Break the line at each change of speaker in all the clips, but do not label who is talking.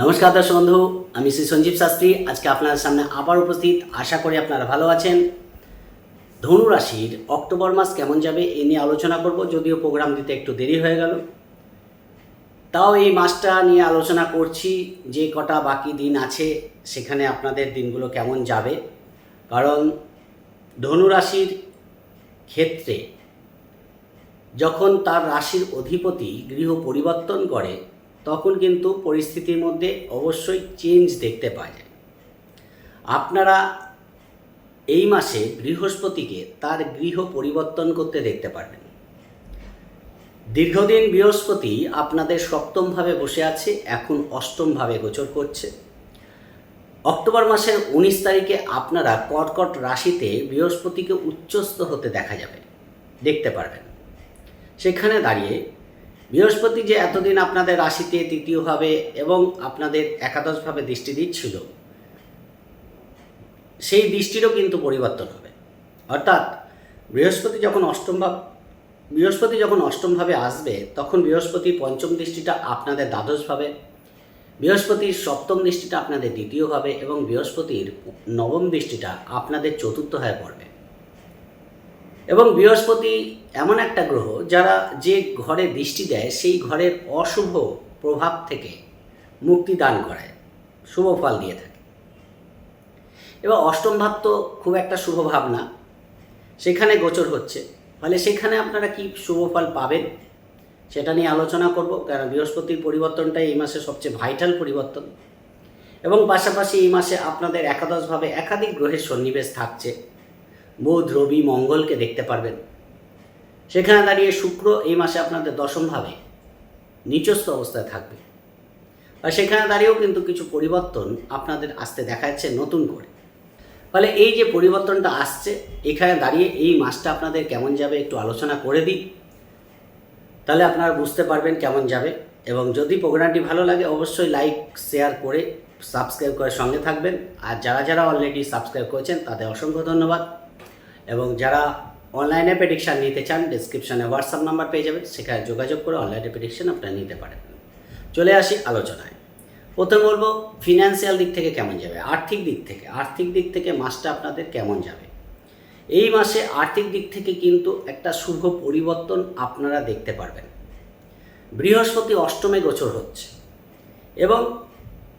নমস্কার দর্শক বন্ধু, আমি শ্রী সঞ্জীব শাস্ত্রী। আজকে আপনার সামনে আবার উপস্থিত। আশা করি আপনারা ভালো আছেন। ধনু রাশির অক্টোবর মাস কেমন যাবে এ নিয়ে আলোচনা করব, যদিও প্রোগ্রাম দিতে একটু দেরি হয়ে গেল। তাও এই মাসটা নিয়ে আলোচনা করছি, যে কটা বাকি দিন আছে, সেখানে আপনাদের দিনগুলো কেমন যাবে। কারণ ধনু রাশির ক্ষেত্রে যখন তার রাশির অধিপতি গৃহ পরিবর্তন করে তখন কিন্তু পরিস্থিতির মধ্যে অবশ্যই চেঞ্জ দেখতে পাওয়া যায়। আপনারা এই মাসে বৃহস্পতিকে তার গৃহ পরিবর্তন করতে দেখতে পারবেন। দীর্ঘদিন বৃহস্পতি আপনাদের সপ্তমভাবে বসে আছে, এখন অষ্টমভাবে গোচর করছে। অক্টোবর মাসের উনিশ তারিখে আপনারা কর্কট রাশিতে বৃহস্পতিকে উচ্চস্থ হতে দেখা যাবে, দেখতে পারবেন। সেখানে দাঁড়িয়ে বৃহস্পতি যে এতদিন আপনাদের রাশিতে তৃতীয়ভাবে এবং আপনাদের একাদশভাবে দৃষ্টি দিচ্ছিল, সেই দৃষ্টিরও কিন্তু পরিবর্তন হবে। অর্থাৎ বৃহস্পতি যখন অষ্টম ভাব বৃহস্পতি যখন অষ্টমভাবে আসবে, তখন বৃহস্পতি পঞ্চম দৃষ্টিটা আপনাদের দ্বাদশভাবে বৃহস্পতির সপ্তম দৃষ্টিটা আপনাদের দ্বিতীয়ভাবে এবং বৃহস্পতির নবম দৃষ্টিটা আপনাদের চতুর্থ হয়ে পড়বে। এবং বৃহস্পতি এমন একটা গ্রহ যারা যে ঘরে দৃষ্টি দেয়, সেই ঘরের অশুভ প্রভাব থেকে মুক্তি দান করায়, শুভ ফল দিয়ে থাকে। এবার অষ্টম ভাব তো খুব একটা শুভ ভাবনা সেখানে গোচর হচ্ছে। ফলে সেখানে আপনারা কি শুভ ফল পাবেন? সেটা নিয়ে আলোচনা করব, কারণ বৃহস্পতির পরিবর্তনটাই এই মাসে সবচেয়ে ভাইটাল পরিবর্তন। এবং পাশাপাশি এই মাসে আপনাদের একাদশভাবে একাধিক গ্রহের সন্নিবেশ থাকছে। বুধ রবি মঙ্গলকে দেখতে পারবেন। সেখানে দাঁড়িয়ে শুক্র এই মাসে আপনাদের দশমভাবে নিচস্থ অবস্থায় থাকবে। আর সেখানে দাঁড়িয়েও কিন্তু কিছু পরিবর্তন আপনাদের আসতে দেখা যাচ্ছে নতুন করে। ফলে এই যে পরিবর্তনটা আসছে, এখানে দাঁড়িয়ে এই মাসটা আপনাদের কেমন যাবে একটু আলোচনা করে দিই। তাহলে আপনারা বুঝতে পারবেন কেমন যাবে। এবং যদি প্রোগ্রামটি ভালো লাগে, অবশ্যই লাইক, শেয়ার করে সাবস্ক্রাইব করে সঙ্গে থাকবেন। আর যারা যারা অলরেডি সাবস্ক্রাইব করেছেন, তাদের অসংখ্য ধন্যবাদ। এবং যারা অনলাইনে প্রেডিকশান নিতে চান ডিসক্রিপশানে হোয়াটসঅ্যাপ নাম্বার পেয়ে যাবেন। সেখানে যোগাযোগ করে অনলাইনে প্রেডিকশান আপনারা নিতে পারেন। চলে আসি আলোচনায়। প্রথম বলব ফিনান্সিয়াল দিক থেকে কেমন যাবে? আর্থিক দিক থেকে। আর্থিক দিক থেকে মাসটা আপনাদের কেমন যাবে? এই মাসে আর্থিক দিক থেকে কিন্তু একটা শুভ পরিবর্তন আপনারা দেখতে পারবেন। বৃহস্পতি অষ্টমে গোচর হচ্ছে। এবং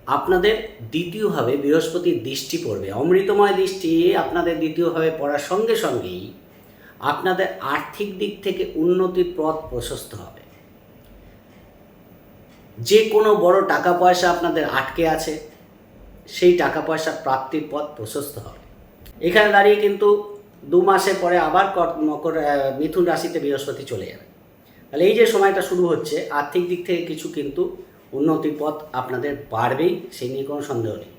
আপনাদের দ্বিতীয়ভাবে বৃহস্পতির দৃষ্টি পড়বে। অমৃতময় দৃষ্টি আপনাদের দ্বিতীয়ভাবে পড়ার সঙ্গে সঙ্গেই আপনাদের আর্থিক দিক থেকে উন্নতির পথ প্রশস্ত হবে। যে কোনো বড় টাকা পয়সা আপনাদের আটকে আছে, সেই টাকা পয়সা প্রাপ্তির পথ প্রশস্ত হবে। এখানে দাঁড়িয়ে কিন্তু দু মাসের পরে আবার কর- মকর মিথুন রাশিতে বৃহস্পতি চলে যাবে। তাহলে এই যে সময়টা শুরু হচ্ছে, আর্থিক দিক থেকে কিছু কিন্তু উন্নতির পথ আপনাদের বাড়বেই, সেই নিয়ে কোনো সন্দেহ নেই।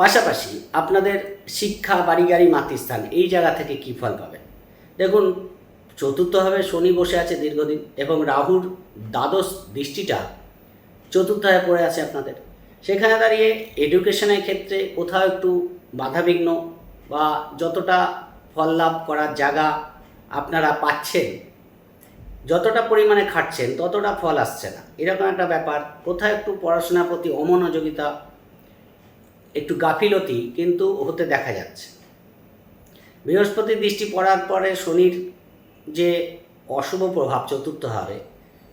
পাশাপাশি আপনাদের শিক্ষা, বাড়ি, গাড়ি, মাতৃস্থান, এই জায়গা থেকে কী ফল পাবেন? দেখুন চতুর্থভাবে শনি বসে আছে দীর্ঘদিন এবং রাহুর দ্বাদশ দৃষ্টিটা চতুর্থভাবে পড়ে আছে আপনাদের। সেখানে দাঁড়িয়ে এডুকেশনের ক্ষেত্রে কোথাও একটু বাধাবিঘ্ন বা যতটা ফল লাভ করার জায়গা আপনারা পাচ্ছেন যতটা পরিমাণে খাটছেন, ততটা ফল আসছে না। এরকম একটা ব্যাপার। কোথাও একটু পড়াশোনার প্রতি অমনোযোগিতা, একটু গাফিলতি কিন্তু হতে দেখা যাচ্ছে। বৃহস্পতির দৃষ্টি পড়ার পরে শনির যে অশুভ প্রভাব চতুর্থ হবে,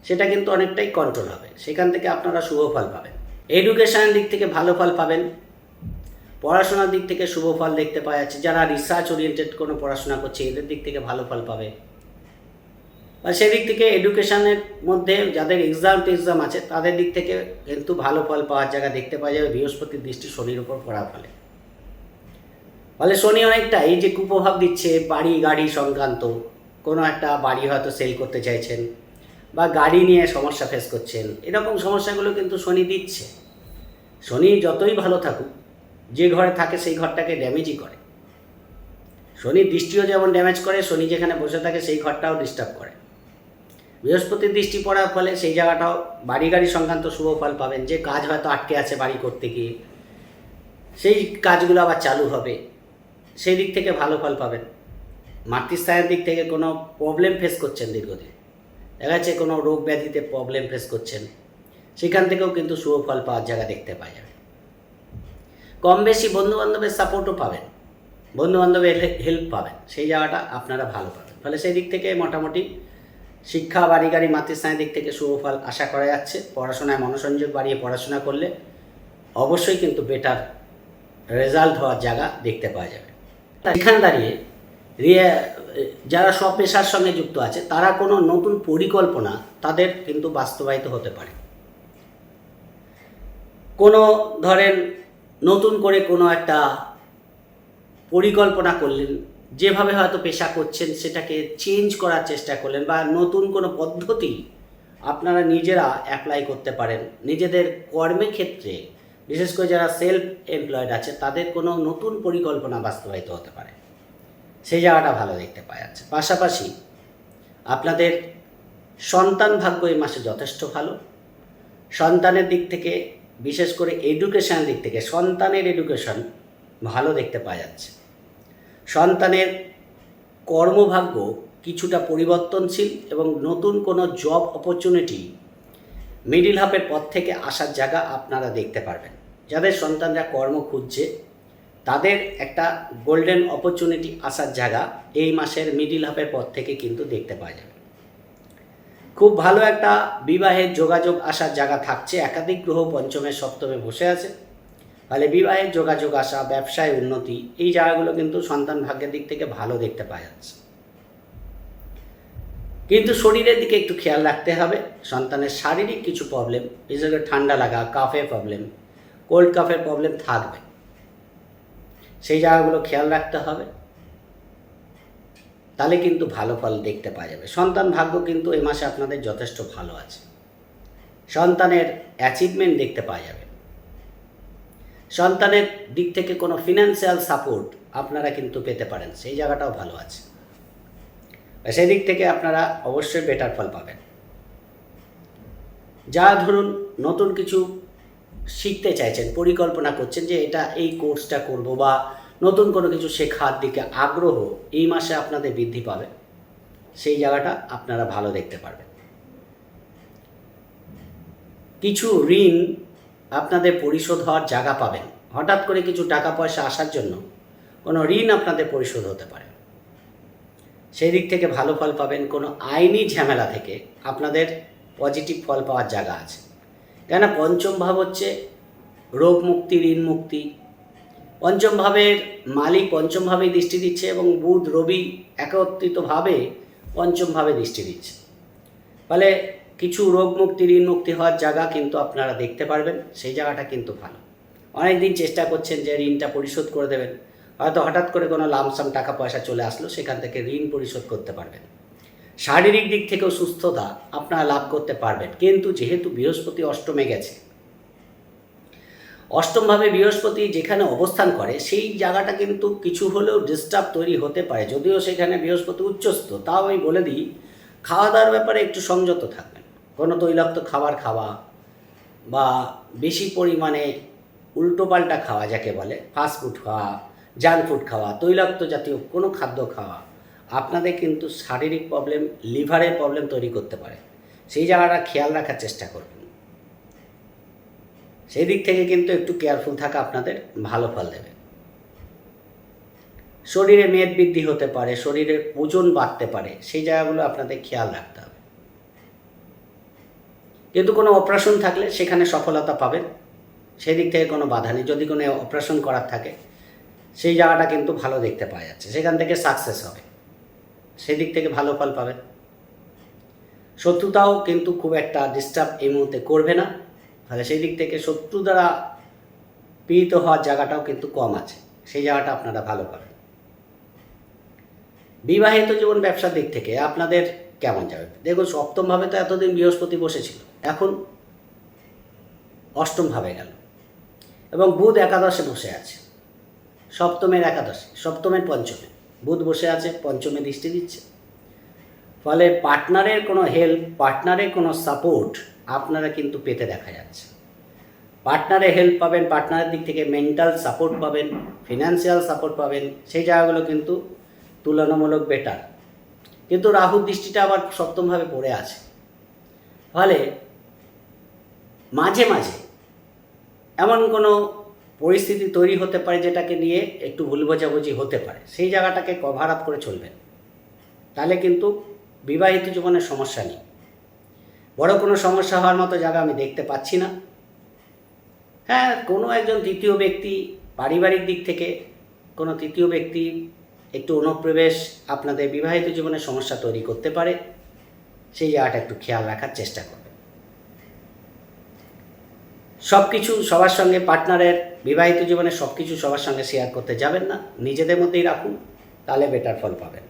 সেটা কিন্তু অনেকটাই কন্ট্রোল হবে। সেখান থেকে আপনারা শুভ ফল পাবেন। এডুকেশনের দিক থেকে ভালো ফল পাবেন। পড়াশোনার দিক থেকে শুভ ফল দেখতে পাওয়া যাচ্ছে। যারা রিসার্চ ওরিয়েন্টেড কোনো পড়াশোনা করছে, এদের দিক থেকে ভালো ফল পাবে। আর সেদিক থেকে এডুকেশনের মধ্যে যাদের এক্সাম টেক্সাম আছে, তাদের দিক থেকে কিন্তু ভালো ফল পাওয়ার জায়গা দেখতে পাওয়া যাবে বৃহস্পতির দৃষ্টি শনির উপর পড়ার ফলে। ফলে শনি অনেকটা এই যে কুপ্রভাব দিচ্ছে, বাড়ি গাড়ি সংক্রান্ত, কোনো একটা বাড়ি হয়তো সেল করতে চাইছেন বা গাড়ি নিয়ে সমস্যা ফেস করছেন, এরকম সমস্যাগুলো কিন্তু শনি দিচ্ছে। শনি যতই ভালো থাকুক, যে ঘরে থাকে সেই ঘরটাকে ড্যামেজই করে। শনি দৃষ্টিও যেমন ড্যামেজ করে, শনি যেখানে বসে থাকে সেই ঘরটাও ডিস্টার্ব করে। বৃহস্পতির দৃষ্টি পড়ার ফলে সেই জায়গাটাও বাড়ি গাড়ি সংক্রান্ত শুভ ফল পাবেন। যে কাজ হয়তো আটকে আছে বাড়ি করতে গিয়ে, সেই কাজগুলো আবার চালু হবে। সেই দিক থেকে ভালো ফল পাবেন। মাতৃস্থানের দিক থেকে কোনো প্রবলেম ফেস করছেন দীর্ঘদিন। দেখা যাচ্ছে কোনো রোগ ব্যাধিতে প্রবলেম ফেস করছেন। সেখান থেকেও কিন্তু শুভ ফল পাওয়ার জায়গা দেখতে পাওয়া যাবে। কম বেশি বন্ধুবান্ধবের সাপোর্টও পাবেন। বন্ধুবান্ধবের হেল্প পাবেন। সেই জায়গাটা আপনারা ভালো পাবেন। ফলে সেই দিক থেকে মোটামুটি শিক্ষা বাড়ি গাড়ি মাতৃস্থানের দিক থেকে শুভ ফল আশা করা যাচ্ছে। পড়াশোনায় মনোসংযোগ বাড়িয়ে পড়াশোনা করলে অবশ্যই কিন্তু বেটার রেজাল্ট হওয়ার জায়গা দেখতে পাওয়া যাবে। এখানে দাঁড়িয়ে যারা সব পেশার সঙ্গে যুক্ত আছে, তারা কোনো নতুন পরিকল্পনা তাদের কিন্তু বাস্তবায়িত হতে পারে। কোনো ধরেন নতুন করে কোনো একটা পরিকল্পনা করলেন যেভাবে হয়তো পেশা করছেন, সেটাকে চেঞ্জ করার চেষ্টা করলেন বা নতুন কোনো পদ্ধতি আপনারা নিজেরা অ্যাপ্লাই করতে পারেন। নিজেদের কর্মের ক্ষেত্রে, বিশেষ করে যারা সেলফ এমপ্লয়েড আছে, তাদের কোনো নতুন পরিকল্পনা বাস্তবায়িত হতে পারে। সেই জায়গাটা ভালো দেখতে পাওয়া যাচ্ছে। পাশাপাশি আপনাদের সন্তান ভাগ্য এই মাসে যথেষ্ট ভালো। সন্তানের দিক থেকে, বিশেষ করে এডুকেশান দিক থেকে, সন্তানের এডুকেশন ভালো দেখতে পাওয়া যাচ্ছে। সন্তানের কর্মভাগ্য কিছুটা পরিবর্তনশীল এবং নতুন কোনো জব অপরচুনিটি মিডিল হাফের পর থেকে আসার জায়গা আপনারা দেখতে পারবেন। যাদের সন্তানরা কর্ম খুঁজছে, তাদের একটা গোল্ডেন অপরচুনিটি আসার জায়গা এই মাসের মিডিল হাফের পর থেকে কিন্তু দেখতে পাওয়া যাবে। খুব ভালো একটা বিবাহের যোগাযোগ আসার জায়গা থাকছে। একাধিক গ্রহ পঞ্চমে, সপ্তমে বসে আছে। ফলে বিবাহের যোগাযোগ আসা, ব্যবসায় উন্নতি, এই জায়গাগুলো কিন্তু সন্তান ভাগ্যের দিক থেকে ভালো দেখতে পাওয়া যাচ্ছে। কিন্তু শরীরের দিকে একটু খেয়াল রাখতে হবে। সন্তানের শারীরিক কিছু প্রবলেম বিশেষ করে ঠান্ডা লাগা কাফের প্রবলেম কোল্ড কাফের প্রবলেম থাকবে। সেই জায়গাগুলো খেয়াল রাখতে হবে। তাহলে কিন্তু ভালো ফল দেখতে পাওয়া যাবে। সন্তান ভাগ্য কিন্তু এই মাসে আপনাদের যথেষ্ট ভালো আছে। সন্তানের অ্যাচিভমেন্ট দেখতে পাওয়া যাবে। সন্তানের দিক থেকে কোনো ফিনান্সিয়াল সাপোর্ট আপনারা কিন্তু পেতে পারেন। সেই জায়গাটাও ভালো আছে। সেই দিক থেকে আপনারা অবশ্যই বেটার ফল পাবেন। যা ধরুন নতুন কিছু শিখতে চাইছেন, পরিকল্পনা করছেন যে এটা এই কোর্সটা করব বা নতুন কোনো কিছু শেখার দিকে আগ্রহ এই মাসে আপনাদের বৃদ্ধি পাবে। সেই জায়গাটা আপনারা ভালো দেখতে পারবেন। কিছু ঋণ আপনাদের পরিশোধ হওয়ার জায়গা পাবেন। হঠাৎ করে কিছু টাকা পয়সা আসার জন্য কোনো ঋণ আপনাদের পরিশোধ হতে পারে। সেই দিক থেকে ভালো ফল পাবেন, কোনো আইনি ঝামেলা থেকে আপনাদের পজিটিভ ফল পাওয়ার জায়গা আছে। কেন পঞ্চম ভাব হচ্ছে রোগ মুক্তি, ঋণ মুক্তি। পঞ্চম ভাবের মালিক পঞ্চম ভাবে দৃষ্টি দিচ্ছে এবং বুধ, রবি একত্রিতভাবে পঞ্চম ভাবে দৃষ্টি দিচ্ছে। ফলে কিছু রোগ মুক্তি ঋণ মুক্তি হওয়ার জায়গা কিন্তু আপনারা দেখতে পারবেন, সেই জায়গাটা কিন্তু ভালো। অনেক দিন চেষ্টা করছেন যে ঋণটা পরিশোধ করে দেবেন, হয়তো হঠাৎ করে কোনো লামসাম টাকা পয়সা চলে আসলো, সেখান থেকে ঋণ পরিশোধ করতে পারবেন। শারীরিক দিক থেকেও সুস্থতা আপনারা লাভ করতে পারবেন, কিন্তু যেহেতু বৃহস্পতি অষ্টমে গেছে, অষ্টমভাবে বৃহস্পতি যেখানে অবস্থান করে, সেই জায়গাটা কিন্তু কিছু হলেও ডিস্টার্ব তৈরি হতে পারে, যদিও সেখানে বৃহস্পতি উচ্চস্থ, তাও আমি বলে দিই খাওয়া দাওয়ার ব্যাপারে একটু সংযত থাকবেন কোনো তৈলাক্ত খাবার খাওয়া বা বেশি পরিমাণে উল্টোপাল্টা খাওয়া যাকে বলে ফাস্ট ফুড খাওয়া জাঙ্ক ফুড খাওয়া, তৈলাক্ত জাতীয় কোনো খাদ্য খাওয়া, আপনাদের কিন্তু শারীরিক প্রবলেম লিভারের প্রবলেম তৈরি করতে পারে। সেই জায়গাটা খেয়াল রাখার চেষ্টা করবেন সেই দিক থেকে কিন্তু একটু কেয়ারফুল থাকা আপনাদের ভালো ফল দেবে। শরীরে মেদ বৃদ্ধি হতে পারে, শরীরের ওজন বাড়তে পারে, সেই জায়গাগুলো আপনাদের খেয়াল রাখতে হবে। কিন্তু কোনো অপারেশন থাকলে সেখানে সফলতা পাবেন সেই দিক থেকে কোনো বাধা নেই। যদি কোনো অপারেশন করার থাকে, সেই জায়গাটা কিন্তু ভালো দেখতে পাওয়া যাচ্ছে। সেখান থেকে সাকসেস হবে। সেই দিক থেকে ভালো ফল পাবেন শত্রুতাও কিন্তু খুব একটা ডিস্টার্ব এই মুহূর্তে করবে না। তাহলে সেই দিক থেকে শত্রু দ্বারা পীড়িত হওয়ার জায়গাটাও কিন্তু কম আছে। সেই জায়গাটা আপনারা ভালো পাবেন। বিবাহিত জীবন ব্যবসার দিক থেকে আপনাদের কেমন যাবে? দেখুন, সপ্তমভাবে তো এতদিন বৃহস্পতি বসেছিল। এখন অষ্টমভাবে গেল। এবং বুধ একাদশে বসে আছে। সপ্তমের একাদশে, সপ্তমের পঞ্চমে। বুধ বসে আছে, পঞ্চমে দৃষ্টি দিচ্ছে। ফলে পার্টনারের কোনো হেল্প, পার্টনারের কোনো সাপোর্ট আপনারা কিন্তু পেতে দেখা যাচ্ছে। পার্টনারে হেল্প পাবেন, পার্টনারের দিক থেকে মেন্টাল সাপোর্ট পাবেন, ফিনান্সিয়াল সাপোর্ট পাবেন, সেই জায়গাগুলো কিন্তু তুলনামূলক বেটার। কিন্তু রাহুর দৃষ্টিটা আবার সপ্তমভাবে পড়ে আছে। ফলে মাঝে মাঝে এমন কোনো পরিস্থিতি তৈরি হতে পারে যেটাকে নিয়ে একটু ভুল বোঝাবুঝি হতে পারে। সেই জায়গাটাকে কভার আপ করে চলবেন। তাহলে কিন্তু বিবাহিত জীবনের সমস্যা নেই। বড় কোনো সমস্যা হওয়ার মতো জায়গা আমি দেখতে পাচ্ছি না। হ্যাঁ কোনো একজন তৃতীয় ব্যক্তি, পারিবারিক দিক থেকে কোনো তৃতীয় ব্যক্তি একটু অনুপ্রবেশ আপনাদের বিবাহিত জীবনে সমস্যা তৈরি করতে পারে, সেই জায়গাটা একটু খেয়াল রাখার চেষ্টা করবেন সব কিছু সবার সঙ্গে পার্টনারের বিবাহিত জীবনে সব কিছু সবার সঙ্গে শেয়ার করতে যাবেন না, নিজেদের মধ্যেই রাখুন, তাহলে বেটার ফল পাবেন।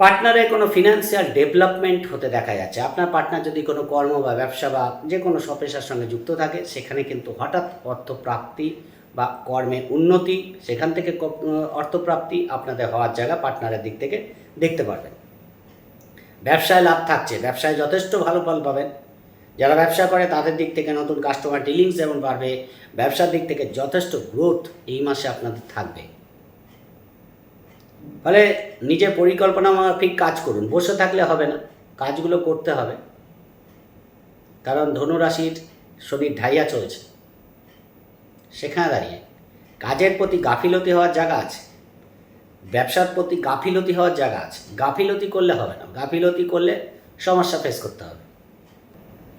পার্টনারের কোনো ফিনান্সিয়াল ডেভেলপমেন্ট হতে দেখা যাচ্ছে। আপনার পার্টনার যদি কোনো কর্ম বা ব্যবসা বা যে কোনো সপেশার সঙ্গে যুক্ত থাকে, সেখানে কিন্তু হঠাৎ অর্থপ্রাপ্তি বা কর্মে উন্নতি, সেখান থেকে অর্থপ্রাপ্তি আপনাদের হওয়ার জায়গা পার্টনারের দিক থেকে দেখতে পারবেন। ব্যবসায় লাভ থাকছে, ব্যবসায় যথেষ্ট ভালো ফল পাবেন। যারা ব্যবসা করে, তাদের দিক থেকে নতুন কাস্টমার ডিলিংস যেমন বাড়বে, ব্যবসার দিক থেকে যথেষ্ট গ্রোথ এই মাসে আপনাদের থাকবে। ফলে নিজে পরিকল্পনা মাফিক কাজ করুন, বসে থাকলে হবে না, কাজগুলো করতে হবে। কারণ ধনুরাশির শরীর ঢাইয়া চলছে। সেখানে দাঁড়িয়ে। কাজের প্রতি গাফিলতি হওয়ার জায়গা আছে। ব্যবসার প্রতি গাফিলতি হওয়ার জায়গা আছে। গাফিলতি করলে হবে না। গাফিলতি করলে সমস্যা ফেস করতে হবে।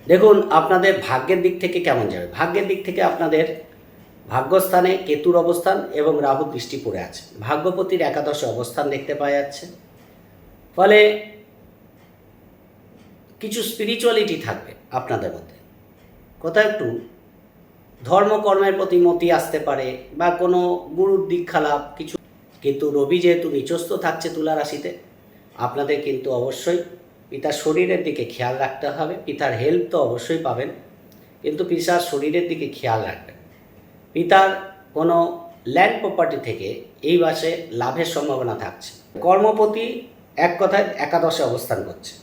দেখুন, আপনাদের ভাগ্যের দিক থেকে কেমন যাবে? ভাগ্যের দিক থেকে আপনাদের ভাগ্যস্থানে কেতুর অবস্থান এবং রাহু দৃষ্টি পড়ে আছে। ভাগ্যপতির একাদশে অবস্থান দেখতে পাওয়া যাচ্ছে। ফলে কিছু স্পিরিচুয়ালিটি থাকবে আপনাদের মধ্যে। কোথাও একটু ধর্মকর্মের প্রতি মতি আসতে পারে বা কোনো গুরুর দীক্ষা লাভ কিছু। কিন্তু রবি যেহেতু নিচস্থ থাকছে তুলা রাশিতে, আপনাদের কিন্তু অবশ্যই পিতার শরীরের দিকে খেয়াল রাখতে হবে। পিতার হেল্প তো অবশ্যই পাবেন, কিন্তু পিতার শরীরের দিকে খেয়াল রাখবেন। পিতার কোনো ল্যান্ড প্রপার্টি থেকে এই মাসে লাভের সম্ভাবনা থাকছে। কর্মপতি এক কথায় একাদশে অবস্থান করছে।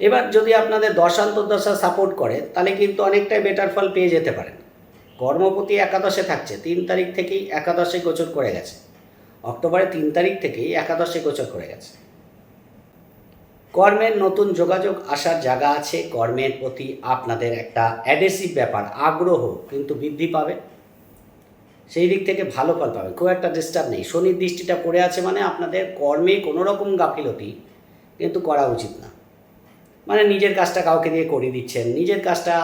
এবার যদি আপনাদের দশান্তর্দশা সাপোর্ট করে, তাহলে কিন্তু অনেকটাই বেটার ফল পেয়ে যেতে পারেন। কর্মপতি একাদশে থাকছে, তিন তারিখ থেকেই একাদশে গোচর করে গেছে। অক্টোবরের তিন তারিখ থেকেই একাদশে গোচর করে গেছে। কর্মের নতুন যোগাযোগ আসার জায়গা আছে, কর্মের প্রতি আপনাদের একটা অ্যাডেসিভ ব্যাপার, আগ্রহ কিন্তু বৃদ্ধি পাবে। সেই দিক থেকে ভালো ফল পাবে, খুব একটা ডিস্টার্ব নেই। শনির দৃষ্টিটা পড়ে আছে মানে আপনাদের কর্মে কোনো রকম গাফিলতি কিন্তু করা উচিত না। মানে নিজের কাজটা কাউকে দিয়ে করিয়ে দিচ্ছেন, নিজের কাজটা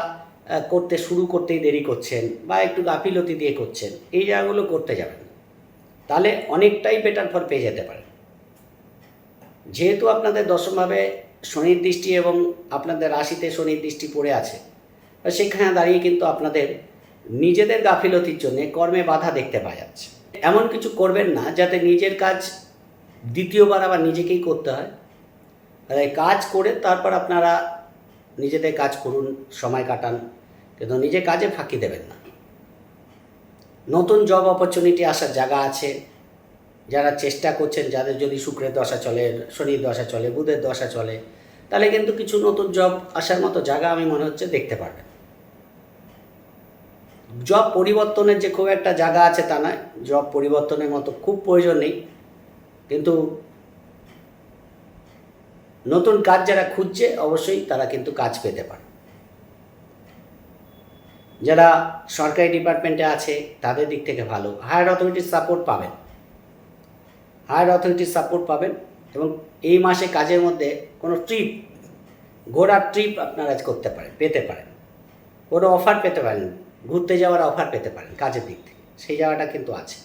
করতে শুরু করতেই দেরি করছেন বা একটু গাফিলতি দিয়ে করছেন, এই জায়গাগুলো করতে যাবেন। তাহলে অনেকটাই বেটার ফল পেয়ে যেতে পারেন যেহেতু আপনাদের দশমভাবে শনির দৃষ্টি এবং আপনাদের রাশিতে শনির দৃষ্টি পড়ে আছে সেখানে দাঁড়িয়ে কিন্তু আপনাদের নিজেদের গাফিলতির জন্য কর্মে বাধা দেখতে পাওয়া যাচ্ছে। এমন কিছু করবেন না যাতে নিজের কাজ দ্বিতীয়বার আবার নিজেকেই করতে হয়। কাজ করে তারপর আপনারা নিজেদের কাজ করুন, সময় কাটান, কিন্তু নিজে কাজে ফাঁকি দেবেন না। নতুন জব অপরচুনিটি আসার জায়গা আছে, যারা চেষ্টা করছেন, যাদের যদি শুক্রের দশা চলে, শনির দশা চলে, বুধের দশা চলে, তাহলে কিন্তু কিছু নতুন জব আসার মতো জায়গা আমি মনে হচ্ছে দেখতে পারবেন। জব পরিবর্তনের যে খুব একটা জায়গা আছে তা নয় জব পরিবর্তনের মতো খুব প্রয়োজন নেই, কিন্তু নতুন কাজ যারা খুঁজছে, অবশ্যই তারা কিন্তু কাজ পেতে পারে। যারা সরকারি ডিপার্টমেন্টে আছে, তাদের দিক থেকে ভালো। হায়ার অথরিটির সাপোর্ট পাবেন। হায়ার অথরিটির সাপোর্ট পাবেন এবং এই মাসে কাজের মধ্যে কোনো ট্রিপ ঘোরার ট্রিপ আপনারা করতে পারেন, পেতে পারেন। কোনো অফার পেতে পারেন, ঘুরতে যাওয়ার অফার পেতে পারেন কাজের দিক থেকে। সেই জায়গাটা কিন্তু আছে।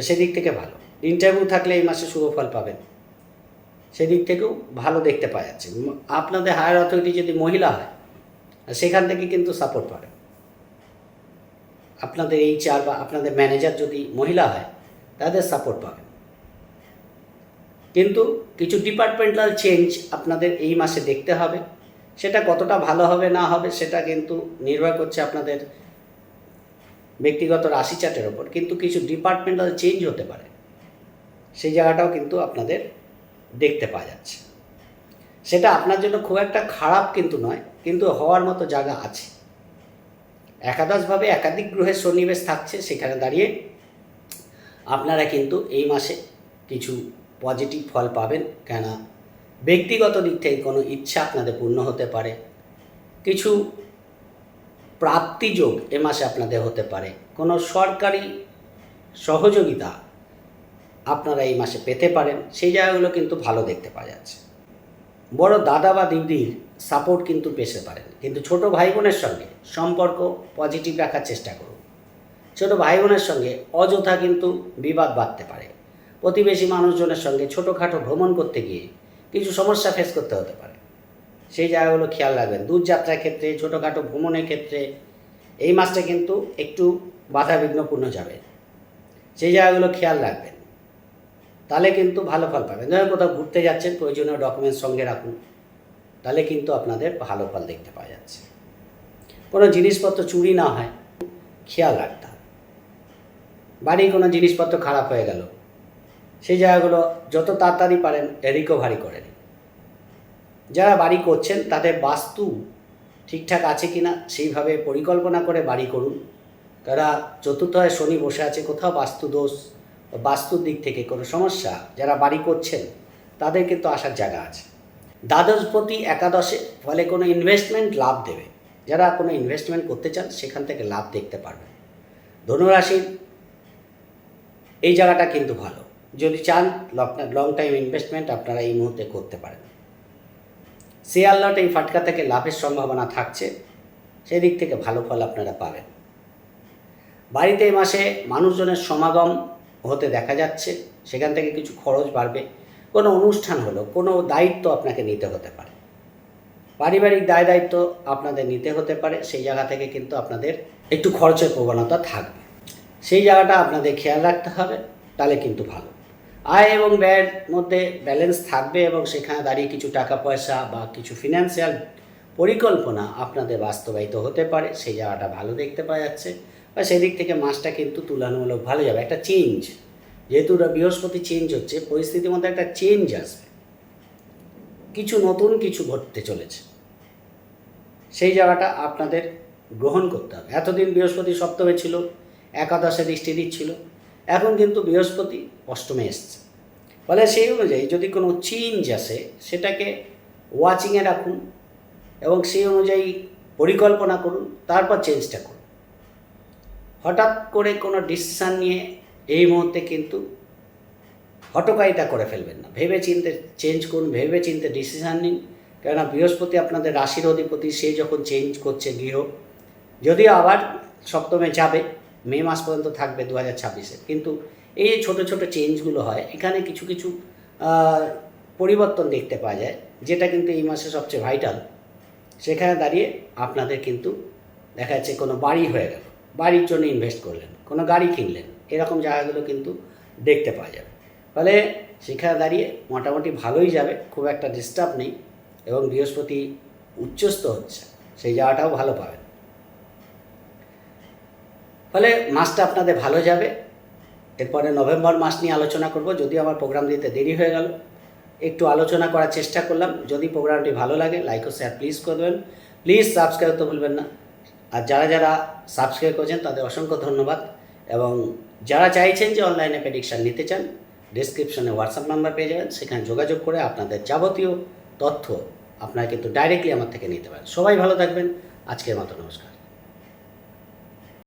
সেদিক থেকে ভালো। ইন্টারভিউ থাকলে এই মাসে শুভ ফল পাবেন। সেদিক থেকেও ভালো দেখতে পাওয়া যাচ্ছে। আপনাদের হায়ার অথরিটি যদি মহিলা হয়, সেখান থেকে কিন্তু সাপোর্ট পাবে। আপনাদের এইচআর বা আপনাদের ম্যানেজার যদি মহিলা হয়, তাদের সাপোর্ট পাবেন কিন্তু কিছু ডিপার্টমেন্টাল চেঞ্জ আপনাদের এই মাসে দেখতে হবে। সেটা কতটা ভালো হবে, না হবে, সেটা কিন্তু নির্ভর করছে আপনাদের ব্যক্তিগত রাশি চার্টের ওপর। কিন্তু কিছু ডিপার্টমেন্টাল চেঞ্জ হতে পারে। সেই জায়গাটাও কিন্তু আপনাদের দেখতে পাওয়া যাচ্ছে। সেটা আপনার জন্য খুব একটা খারাপ কিন্তু নয়, কিন্তু হওয়ার মতো জায়গা আছে। একাদশভাবে একাধিক গ্রহের সন্নিবেশ থাকছে, সেখানে দাঁড়িয়ে আপনারা কিন্তু এই মাসে কিছু পজিটিভ ফল পাবেন কেন ব্যক্তিগত দিক থেকে কোনো ইচ্ছা আপনাদের পূর্ণ হতে পারে। কিছু প্রাপ্তিযোগ এ মাসে আপনাদের হতে পারে। কোনো সরকারি সহযোগিতা আপনারা এই মাসে পেতে পারেন। সেই জায়গাগুলো কিন্তু ভালো দেখতে পাওয়া যাচ্ছে। বড় দাদা বা দিদির সাপোর্ট কিন্তু পেতে পারেন। কিন্তু ছোট ভাই বোনের সঙ্গে সম্পর্ক পজিটিভ রাখার চেষ্টা করুন। ছোট ভাই বোনের সঙ্গে অযথা কিন্তু বিবাদ বাড়তে পারে। প্রতিবেশী মানুষজনের সঙ্গে ছোটোখাটো ভ্রমণ করতে গিয়ে কিছু সমস্যা ফেস করতে হতে পারে। সেই জায়গাগুলো খেয়াল রাখবেন। দূরযাত্রার ক্ষেত্রে, ছোটোখাটো ভ্রমণের ক্ষেত্রে এই মাসটা কিন্তু একটু বাধাবিঘ্নপূর্ণ যাবে। সেই জায়গাগুলো খেয়াল রাখবেন। তাহলে কিন্তু ভালো ফল পাবেন। ধরেন কোথাও ঘুরতে যাচ্ছেন, প্রয়োজনীয় ডকুমেন্টস সঙ্গে রাখুন। তাহলে কিন্তু আপনাদের ভালো ফল দেখতে পাওয়া যাচ্ছে। কোনো জিনিসপত্র চুরি না হয়, খেয়াল রাখতে বাড়ির কোনো জিনিসপত্র খারাপ হয়ে গেল, সেই জায়গাগুলো যত তাড়াতাড়ি পারেন রিকভারি করে নিন। যারা বাড়ি করছেন, তাদের বাস্তু ঠিকঠাক আছে কি না সেইভাবে পরিকল্পনা করে বাড়ি করুন। তারা চতুর্থয় শনি বসে আছে, কোথাও বাস্তু দোষ বাস্তুর দিক থেকে কোনো সমস্যা, যারা বাড়ি করছেন, তাদের কিন্তু আসার জায়গা আছে। দ্বাদশপতি একাদশে ফলে কোনো ইনভেস্টমেন্ট লাভ দেবে। যারা কোনো ইনভেস্টমেন্ট করতে চান, সেখান থেকে লাভ দেখতে পারবেন ধনুরাশির এই জায়গাটা কিন্তু ভালো। যদি চান লং টাইম ইনভেস্টমেন্ট আপনারা এই মুহূর্তে করতে পারেন। শেয়ার লট এই ফাটকা থেকে লাভের সম্ভাবনা থাকছে। সেদিক থেকে ভালো ফল আপনারা পাবেন। বাড়িতে এই মাসে মানুষজনের সমাগম হতে দেখা যাচ্ছে, সেখান থেকে কিছু খরচ বাড়বে, কোনো অনুষ্ঠান হলো, কোনো দায়িত্ব আপনাকে নিতে হতে পারে। পারিবারিক দায় দায়িত্ব আপনাদের নিতে হতে পারে, সেই জায়গা থেকে কিন্তু আপনাদের একটু খরচের প্রবণতা থাকবে। সেই জায়গাটা আপনাদের খেয়াল রাখতে হবে, তাহলে কিন্তু ভালো। আয় এবং ব্যয়ের মধ্যে ব্যালেন্স থাকবে এবং সেখানে দাঁড়িয়ে কিছু টাকা পয়সা বা কিছু ফিনান্সিয়াল পরিকল্পনা আপনাদের বাস্তবায়িত হতে পারে, সেই জায়গাটা ভালো দেখতে পাওয়া যাচ্ছে। বা সেদিক থেকে মাছটা কিন্তু তুলনামূলক ভালো যাবে। একটা চেঞ্জ যেহেতু বৃহস্পতি চেঞ্জ হচ্ছে, পরিস্থিতির মধ্যে একটা চেঞ্জ আসবে। কিছু নতুন কিছু ঘটতে চলেছে। সেই জায়গাটা আপনাদের গ্রহণ করতে হবে। এতদিন বৃহস্পতি সপ্তমে ছিল, একাদশে দৃষ্টি দিচ্ছিল, এখন কিন্তু বৃহস্পতি অষ্টমে এসছে। ফলে সেই অনুযায়ী যদি কোনো চেঞ্জ আসে, সেটাকে ওয়াচিংয়ে রাখুন এবং সেই অনুযায়ী পরিকল্পনা করুন, তারপর চেঞ্জটা করুন। হঠাৎ করে কোনো ডিসিশান নিয়ে এই মুহূর্তে কিন্তু হটকারিতা করে ফেলবেন না। ভেবে চিনতে চেঞ্জ করুন ভেবে চিনতে ডিসিশান নিন। কেননা বৃহস্পতি আপনাদের রাশির অধিপতি সে যখন চেঞ্জ করছে গৃহ, যদিও আবার সপ্তমে যাবে, মে মাস পর্যন্ত থাকবে দু হাজার ছাব্বিশে। কিন্তু এই ছোটো ছোটো চেঞ্জগুলো হয়, এখানে কিছু কিছু পরিবর্তন দেখতে পাওয়া যায়, যেটা কিন্তু এই মাসে সবচেয়ে ভাইটাল সেখানে দাঁড়িয়ে আপনাদের কিন্তু দেখা যাচ্ছে কোনো বাড়ি হয়ে গেল। বাড়ির জন্য ইনভেস্ট করলেন, কোনো গাড়ি কিনলেন, এরকম জায়গাগুলো কিন্তু দেখতে পাওয়া যাবে। ফলে সেখানে দাঁড়িয়ে মোটামুটি ভালোই যাবে, খুব একটা ডিস্টার্ব নেই এবং বৃহস্পতি উচ্চস্ত হচ্ছে, সেই জায়গাটাও ভালো পাবেন। ফলে মাসটা আপনাদের ভালো যাবে, এরপরে নভেম্বর মাস নিয়ে আলোচনা করব, যদিও আমার প্রোগ্রাম দিতে দেরি হয়ে গেল। একটু আলোচনা করার চেষ্টা করলাম, যদি প্রোগ্রামটি ভালো লাগে লাইক ও শেয়ার প্লিজ করবেন। প্লিজ সাবস্ক্রাইব তো ভুলবেন না। আর যারা যারা সাবস্ক্রাইব করেছেন, তাদের অসংখ্য ধন্যবাদ। এবং যারা চাইছেন যে অনলাইনে প্রেডিকশান নিতে চান ডিসক্রিপশনে হোয়াটসঅ্যাপ নাম্বার পেয়ে যাবেন। সেখানে যোগাযোগ করে আপনাদের যাবতীয় তথ্য আপনারা কিন্তু ডাইরেক্টলি আমার থেকে নিতে পারেন। সবাই ভালো থাকবেন। আজকের মতো নমস্কার।